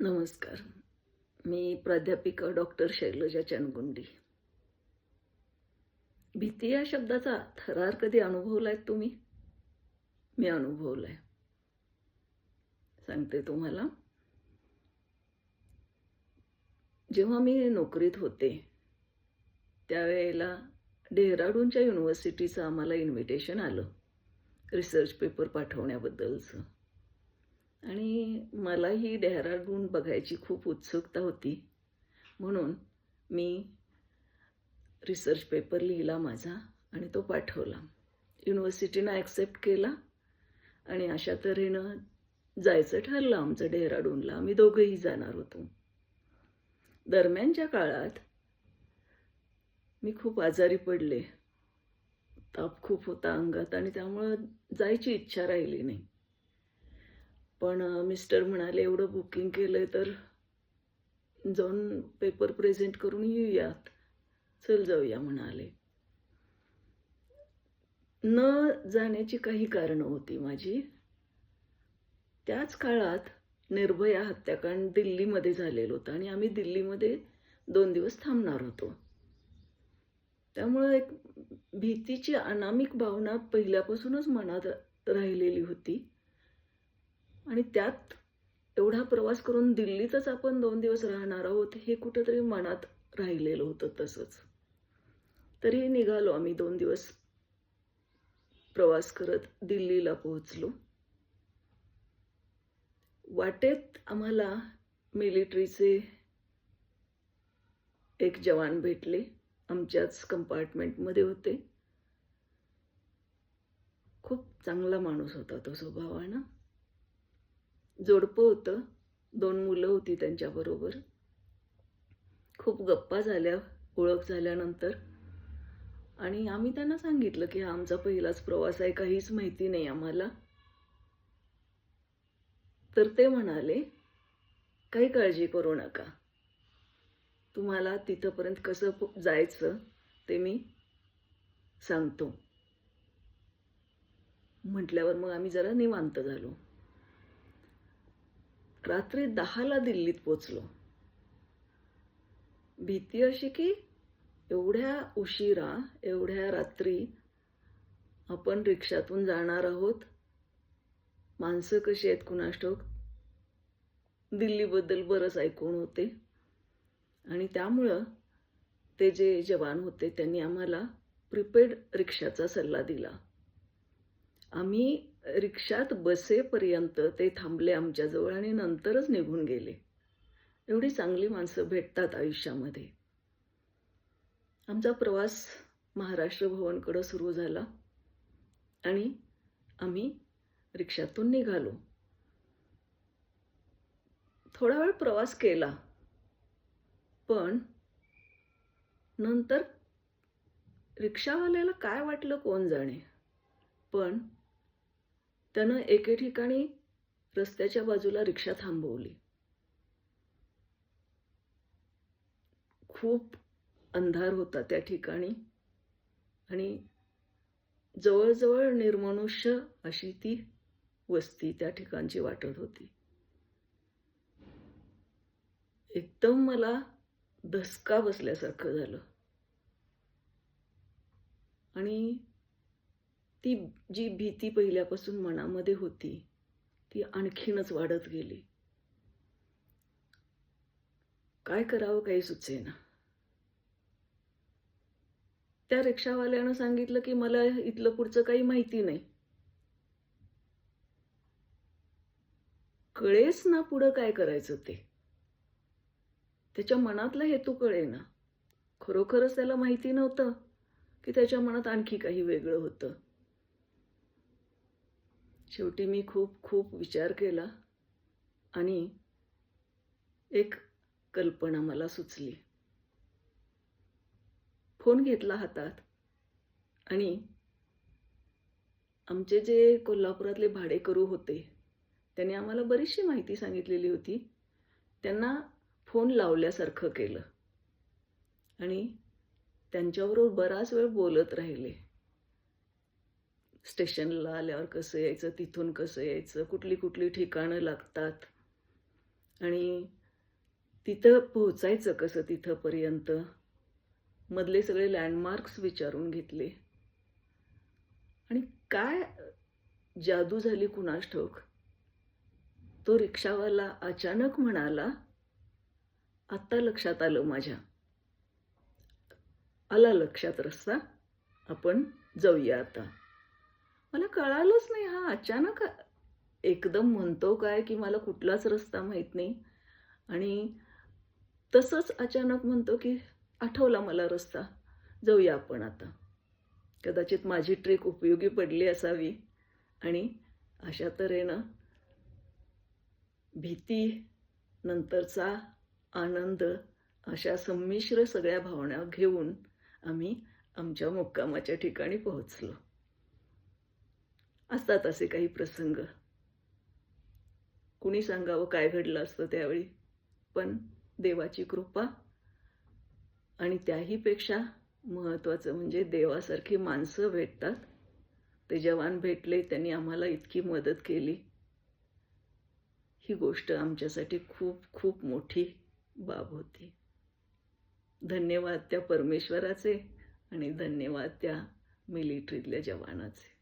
नमस्कार. मी प्राध्यापिका डॉक्टर शैलजा चनगुंडी. भीती या शब्दाचा थरार कधी अनुभवलाय तुम्ही? मी अनुभवलाय. सांगते तुम्हाला. जेव्हा मी नोकरीत होते त्यावेळेला डेहराडूनच्या युनिव्हर्सिटीचं आम्हाला इन्व्हिटेशन आलं. रिसर्च पेपर पाठवण्याबद्दलचं. आणि मलाही डेहराडून बघायची खूप उत्सुकता होती. म्हणून मी रिसर्च पेपर लिहिला माझा आणि तो पाठवला. युनिव्हर्सिटीनं ॲक्सेप्ट केला आणि अशा तऱ्हेनं जायचं ठरलं आमचं डेहराडूनला. आम्ही दोघंही जाणार होतो. दरम्यानच्या काळात मी खूप आजारी पडले. ताप खूप होता अंगात आणि त्यामुळं जायची इच्छा राहिली नाही. पण मिस्टर म्हणाले एवढं बुकिंग केलं तर जाऊन पेपर प्रेझेंट करून येऊयात. चल जाऊया म्हणाले. न जाण्याची काही कारणं होती माझी. त्याच काळात निर्भया हत्याकांड दिल्लीमध्ये झालेलं होतं आणि आम्ही दिल्लीमध्ये दोन दिवस थांबणार होतो. त्यामुळं एक भीतीची अनामिक भावना पहिल्यापासूनच मनात राहिलेली होती. आणि त्यात एवढा प्रवास करून दिल्लीतच आपण दोन दिवस राहणार आहोत हे कुठंतरी मनात राहिलेलं होतं तसंच. तरी निघालो आम्ही दोन दिवस. प्रवास करत दिल्लीला पोहोचलो. वाटेत आम्हाला मिलिटरीचे एक जवान भेटले आमच्याच कंपार्टमेंटमध्ये होते. खूप चांगला माणूस होता तो स्वभावानं. जोडपं होतं. दोन मुलं होती त्यांच्याबरोबर. खूप गप्पा झाल्या ओळख झाल्यानंतर. आणि आम्ही त्यांना सांगितलं की हा आमचा पहिलाच प्रवास आहे काहीच माहिती नाही आम्हाला. तर ते म्हणाले काही काळजी करू नका. तुम्हाला तिथंपर्यंत कसं जायचं ते मी सांगतो. म्हटल्यावर मग आम्ही जरा निवांत झालो. रात्री दहाला दिल्लीत पोचलो. भीती अशी की एवढ्या उशिरा एवढ्या रात्री आपण रिक्षातून जाणार आहोत. माणसं कशी आहेत कुणाष्टोक? दिल्लीबद्दल बरंच ऐकून होते. आणि त्यामुळं ते जे जवान होते त्यांनी आम्हाला प्रिपेड रिक्षाचा सल्ला दिला. आम्ही रिक्षात बसेपर्यंत ते थांबले आमच्याजवळ आणि नंतरच निघून गेले. एवढी चांगली माणसं भेटतात आयुष्यामध्ये. आमचा प्रवास महाराष्ट्र भवनकडं सुरू झाला आणि आम्ही रिक्षातून निघालो. थोडा वेळ प्रवास केला पण नंतर रिक्षावाल्याला काय वाटलं कोण जाणे? पण त्यानं एके ठिकाणी रस्त्याच्या बाजूला रिक्षा थांबवली. खूप अंधार होता त्या ठिकाणी आणि जवळजवळ निर्मनुष्य अशी ती वस्ती त्या ठिकाणची वाटत होती. एकदम मला धसका बसल्यासारखं झालं. आणि ती जी भीती पहिल्यापासून मनामध्ये होती ती आणखीनच वाढत गेली. काय करावं काही सुचेना. त्या रिक्षावाल्यानं सांगितलं की मला इथलं पुढचं काही माहिती नाही. कळेच ना पुढं काय करायचं ते. त्याच्या मनातला हेतू कळे ना खरोखरच त्याला माहिती नव्हतं की त्याच्या मनात आणखी काही वेगळं होतं. शेवटी मी खूप खूप विचार केला आणि एक कल्पना मला सुचली. फोन घेतला हातात आणि आमचे जे कोल्हापुरातले भाडेकरू होते त्यांनी आम्हाला बरीचशी माहिती सांगितलेली होती. त्यांना फोन लावल्यासारखं केलं आणि त्यांच्याबरोबर बराच वेळ बोलत राहिले. स्टेशनला आल्यावर कसं यायचं तिथून कसं यायचं कुठली कुठली ठिकाणं लागतात? आणि तिथं पोहोचायचं कसं तिथंपर्यंत? मधले सगळे लँडमार्क्स विचारून घेतले. आणि काय जादू झाली कुणास ठोक तो रिक्षावाला अचानक म्हणाला आत्ता लक्षात आलं माझ्या. आला लक्षात रस्ता. आपण जाऊया आता. मला कळालंच नाही. हा अचानक एकदम म्हणतो काय की मला कुठलाच रस्ता माहीत नाही. आणि तसंच अचानक म्हणतो की आठवला मला रस्ता. जाऊया आपण आता. कदाचित माझी ट्रेक उपयोगी पडली असावी. आणि अशा तऱ्हेनं भीती नंतरचा आनंद अशा संमिश्र सगळ्या भावना घेऊन आम्ही आमच्या मुक्कामाच्या ठिकाणी पोहोचलो. असतात असे काही प्रसंग. कुणी सांगावं काय घडलं असतं त्यावेळी? पण देवाची कृपा आणि त्याहीपेक्षा महत्त्वाचं म्हणजे देवासारखी माणसं भेटतात. ते जवान भेटले त्यांनी आम्हाला इतकी मदत केली. ही गोष्ट आमच्यासाठी खूप खूप मोठी बाब होती. धन्यवाद त्या परमेश्वराचे आणि धन्यवाद त्या मिलिटरीतल्या जवानाचे.